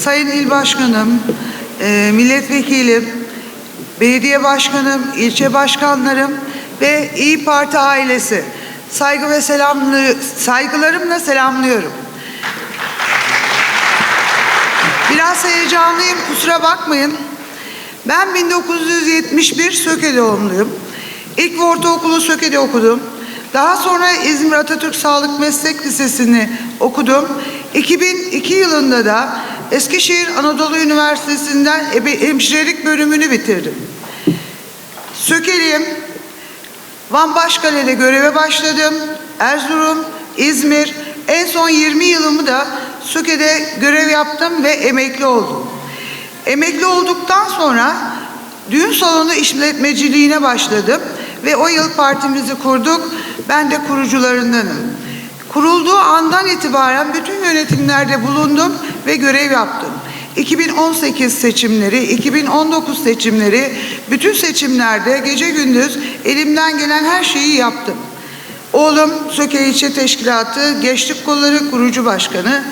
Sayın İl Başkanım, e, Milletvekilim, Belediye Başkanım, ilçe başkanlarım ve İyi Parti ailesi saygı ve selamlı, saygılarımla selamlıyorum. Biraz heyecanlıyım kusura bakmayın. Ben 1971 Söke doğumluyum. İlk ortaokulu Söke'de okudum. Daha sonra İzmir Atatürk Sağlık Meslek Lisesi'ni okudum. 2002 yılında da Eskişehir Anadolu Üniversitesi'nden hemşirelik bölümünü bitirdim. Sökeliyim. Van Başkale'de göreve başladım. Erzurum, İzmir, en son 20 yılımı da Söke'de görev yaptım ve emekli oldum. Emekli olduktan sonra düğün salonu işletmeciliğine başladım ve o yıl partimizi kurduk. Ben de kurucularındanım. Kurulduğu andan itibaren bütün yönetimlerde bulundum ve görev yaptım. 2018 seçimleri, 2019 seçimleri, bütün seçimlerde gece gündüz elimden gelen her şeyi yaptım. Oğlum Söke İlçe Teşkilatı Gençlik Kolları Kurucu Başkanı,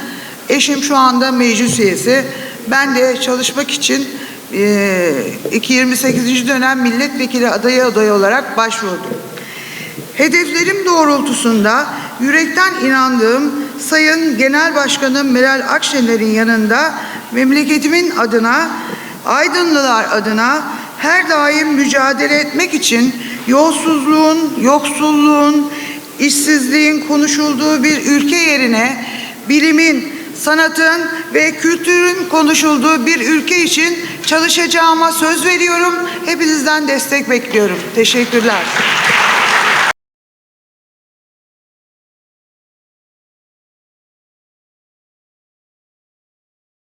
eşim şu anda meclis üyesi. Ben de çalışmak için eee, 28. dönem milletvekili adayı adayı olarak başvurdum. Hedeflerim doğrultusunda yürekten inandığım Sayın Genel Başkanım Meral Akşener'in yanında memleketimin adına, Aydınlılar adına her daim mücadele etmek için yolsuzluğun, yoksulluğun, işsizliğin konuşulduğu bir ülke yerine bilimin, sanatın ve kültürün konuşulduğu bir ülke için çalışacağıma söz veriyorum. Hepinizden destek bekliyorum. Teşekkürler.